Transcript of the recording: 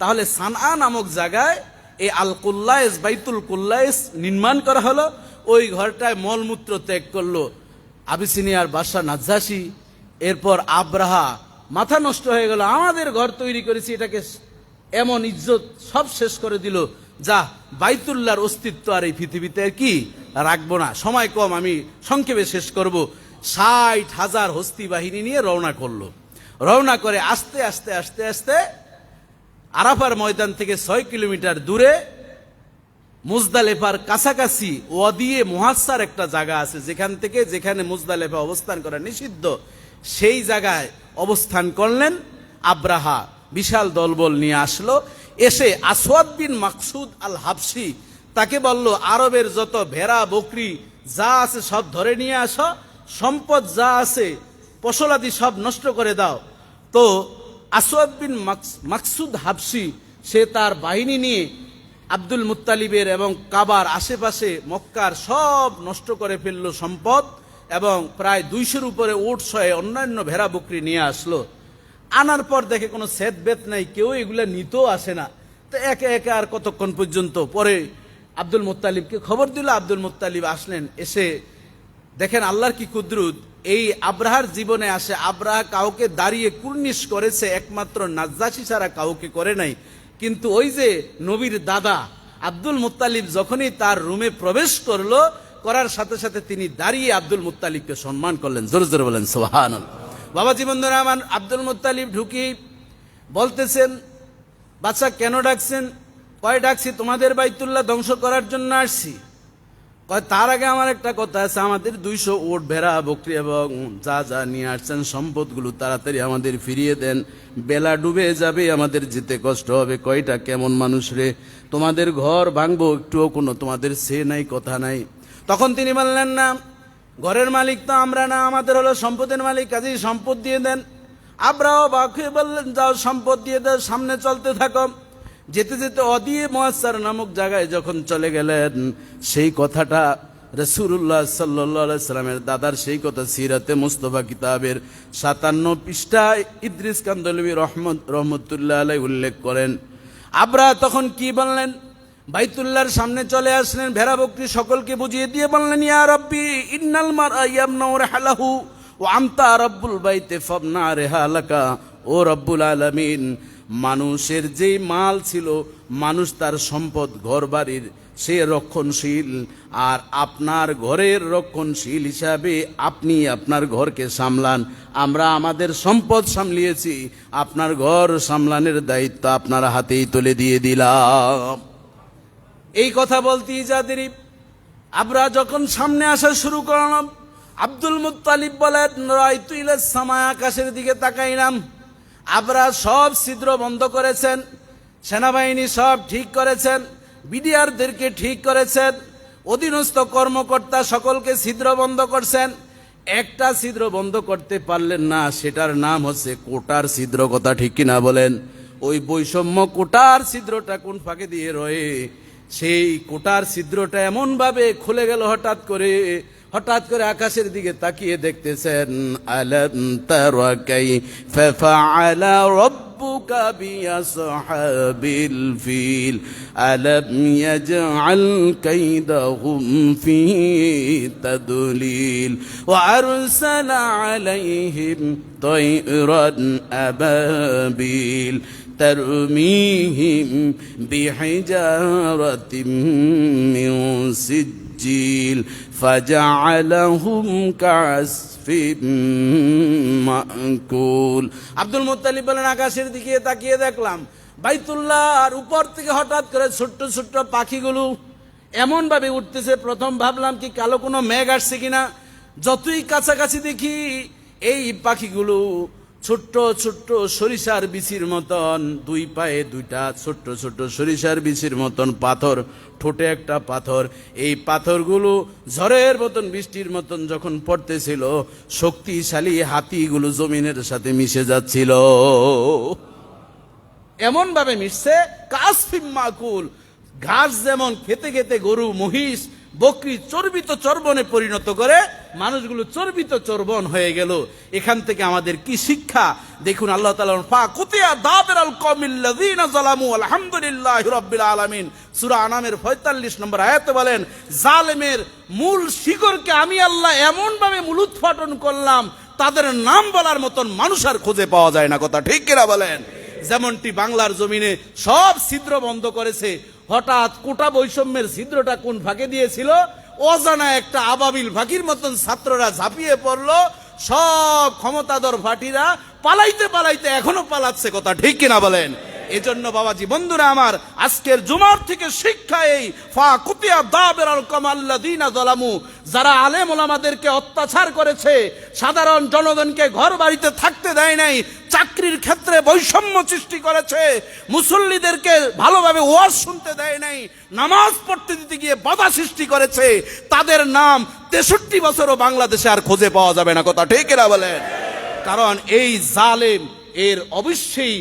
তাহলে সানআ নামক জায়গায় এই আল কুল্লাইস বাইতুল কুল্লাইস নির্মাণ করা হলো। ওই ঘরটায় মলমূত্র ত্যাগ করল আবিসিনিয়ার বাদশাহ নাজ্জাসি। এরপর আব্রাহা, মাথা নষ্ট হয়ে গেল। আমাদের ঘর তৈরি করেছি, এটাকে এমন ইজ্জত সব শেষ করে দিল। যা বাইতুল্লার অস্তিত্ব আর এই পৃথিবীতে কি রাখব না। সময় কম, আমি সংক্ষেপে শেষ করব। ষাট হাজার হস্তি বাহিনী নিয়ে রওনা করল। রওনা করে আস্তে আস্তে আস্তে আস্তে আরাফার ময়দান থেকে ছয় কিলোমিটার দূরে মুজদালেফার কাছাকাছি ওয়াদিয়ে মুহাসার একটা জায়গা আছে। যেখান থেকে যেখানে মুজদালেফা অবস্থান করা নিষিদ্ধ, সেই জায়গায় অবস্থান করলেন আব্রাহা। বিশাল দলবল নিয়ে আসলো। এসে আসওয়াদ বিন মাকসুদ আল হাবসি তাকে বলল, আরবের যত ভেড়া, বকরি যা আছে সব ধরে নিয়ে আসো। সম্পদ যা আছে, ফসলাদি সব নষ্ট করে দাও। তো আসওয়াদ বিন মাকসুদ হাবসি সে তার বাহিনী নিয়ে আব্দুল মুত্তালিবের এবং কাবার আশেপাশে মক্কার সব নষ্ট করে ফেলল সম্পদ এবং প্রায় দুইশোর উপরে উট সয়ে অন্যান্য ভেড়া বকরি নিয়ে আসলো। আনার পর দেখে কোনো সেদ বেত নাই, কেউ এগুলো নিতেও আসে না। তো একে একে আর কতক্ষণ পর্যন্ত পরে আব্দুল মুত্তালিবকে খবর দিল। আব্দুল মুত্তালিব আসলেন, এসে দেখেন আল্লাহর কি কুদরত এই আব্রাহার জীবনে আসে। আব্রাহা কাউকে দাঁড়িয়ে কুর্নিশ করেছে, একমাত্র নাজ্জাসি ছাড়া কাউকে করে নাই। কিন্তু ওই যে নবীর দাদা আব্দুল মুত্তালিব যখনই তার রুমে প্রবেশ করল, করার সাথে সাথে তিনি দাঁড়িয়ে আব্দুল মুত্তালিবকে সম্মান করলেন। জোরে জোরে বলেন সোহান বাবাজি বন্ধুরা, আমার আব্দুল মুত্তালিব ঢুকি বলতেছেন, বাচ্চা কেন ডাকছেন? কয় ডাকছি? তোমাদের বাইতুল্লাহ ধ্বংস করার জন্য আসছি। তার আগে আমার একটা কথা আছে, আমাদের দুইশো ওট ভেড়া, বকরি এবং যা যা নিয়ে আসছেন সম্পদগুলো তাড়াতাড়ি আমাদের ফিরিয়ে দেন। বেলা ডুবে যাবে, আমাদের যেতে কষ্ট হবে। কয়টা কেমন মানুষ রে, তোমাদের ঘর ভাঙবো একটুও কোনো, তোমাদের সে নাই, কথা নাই। তখন তিনি বললেন, না, ঘরের মালিক তো আমরা না, আমাদের হলো সম্পদের মালিক, কাজেই সম্পদ দিয়ে দেন। আমরাও বাকি বললেন, যাও, সম্পদ দিয়ে দাও, সামনে চলতে থাকো। যেতে যেতে অদিয়ে মহাসার নামক জায়গায় যখন চলে গেলেন, সেই কথাটা রসুল্লাহ সাল্লাহ সাল্লামের দাদার সেই কথা সিরাতে মুস্তফা কিতাবের সাতান্ন পৃষ্ঠায় ইদ্রিস কান্দলবী রহমত, রহমতুল্লাহ আলাই উল্লেখ করেন। আবরা তখন কি বললেন? বাইতুল্লাহর সামনে চলে আসলেন ভেড়া বকরি সকলকে বুঝিয়ে দিয়ে বললেন, ইয়া রব্বি, ইন্নাল মার আয়ামনাউর হালাহু ও আমতা রব্বুল বাইতে ফবনা রেহালাকা, ও রব্বুল আলামিন। মানুষের যেই মাল ছিল, মানুষ তার সম্পদ ঘর বাড়ির সে রক্ষণশীল। আর আপনার ঘরের রক্ষণশীল হিসাবে আপনি আপনার ঘরকে সামলান। আমরা আমাদের সম্পদ সামলিয়েছি, আপনার ঘর সামলানের দায়িত্ব আপনার হাতেই তুলে দিয়ে দিলাম। এই কথা বলতে যাদেরই আমরা যখন সামনে আসা শুরু করলাম, আব্দুল মুত্তালিব বলেন, রাইতু ইলাস সামায় আকাশের দিকে তাকাইলাম। আমরা সব ছিদ্র বন্ধ করেছেন, সেনাবাহিনী সব ঠিক করেছেন, বিডিআরদেরকে ঠিক করেছেন, অধীনস্থ কর্মকর্তা সকলকে ছিদ্র বন্ধ করছেন। একটা ছিদ্র বন্ধ করতে পারলেন না, সেটার নাম হচ্ছে কোটার ছিদ্র, কথা ঠিক কিনা বলেন? ওই বৈষম্য কোটার ছিদ্রটা কোন ফাঁকে দিয়ে রয়ে? সেই কোটার ছিদ্রটা এমন ভাবে খুলে গেল হঠাৎ করে হঠাৎ করে আকাশের দিকে তাকিয়ে দেখতেছেন আলম তারা কাইফা ফাআলা রাব্বুকা বিআসহাবিল ফিল আলম ইয়াজআল কাইদাহুম ফি তাদলিল ওয়া আরসালা আলাইহিম طيرا أبابيل ترميهم بحجارة من سجيل فجعلهم كعصف মাকুল আব্দুল মুত্তালিব বলেন আকাশের দিকে তাকিয়ে দেখলাম বাইতুল্লাহ আর উপর থেকে হঠাৎ করে ছোট্ট ছোট্ট পাখিগুলো এমন ভাবে উঠতেছে প্রথম ভাবলাম কি কালো কোনো মেঘ আসছে কিনা যতই কাছাকাছি দেখি এই পাখিগুলো ছোট্ট ছোট্ট সরিষার বিচির মতন, দুই পায়ে দুইটা ছোট্ট ছোট্ট সরিষার বিচির মতন পাথর, ঠোঁটে একটা পাথর। এই পাথরগুলো ঝড়ের মতন, বৃষ্টির মতন যখন পড়তেছিল, শক্তিশালী হাতিগুলো জমিনের সাথে মিশে যাচ্ছিল। এমন ভাবে মিশছে, কাসফিম মাকুল, ঘাস যেমন খেতে খেতে গরু, মহিষ বকরি চর্বিত চর্বণে পরিণত করে মানুষগুলো চর্বিত চর্বণ হয়ে গেল। এখান থেকে আমাদের কি শিক্ষা? দেখুন আল্লাহ আলহামদুলিল্লাহি রাব্বিল আলামিন। সূরা আনামের 45 নম্বর আয়াতে বলেন, জালেমের মূল শিকড়কে আমি আল্লাহ এমন ভাবে মূলোৎপাটন করলাম, তাদের নাম বলার মতন মানুষ আর খুঁজে পাওয়া যায় না। কথা ঠিক কিনা বলেন? যেমনটি বাংলার জমিনে সব ছিদ্র বন্ধ করেছে হঠাৎ কোটা বৈষম্যের ছিদ্রটা কোন ফাঁকে দিয়েছিল? অজানা একটা আবাবিল ফাঁকির মতন ছাত্ররা ঝাঁপিয়ে পড়ল। সব ক্ষমতাধর ফাটিরা পালাইতে পালাইতে এখনও পালাচ্ছে কথা ঠিক কিনা বলেন? এজন্য বাবাজি, বন্ধুরা আমার, আজকের জুমার থেকে শিক্ষা এই ফা কুতিয়া দাবের আল কামাল্লাদিনা জলামু যারা আলেম ওলামাদেরকে অত্যাচার করেছে, সাধারণ জনগণকে ঘর বাড়িতে থাকতে দেয় নাই চাকরির ক্ষেত্রে বৈষম্য সৃষ্টি করেছে। মুসল্লিদেরকে ভালোভাবে ওয়াজ শুনতে দেয় নাই, নামাজ পড়তে দিতে গিয়ে বাধা সৃষ্টি করেছে। তাদের নাম তেষট্টি বছরও বাংলাদেশে আর খুঁজে পাওয়া যাবে না, কথা ঠিক এরা বলেন? কারণ এই জালেম, এর অবশ্যই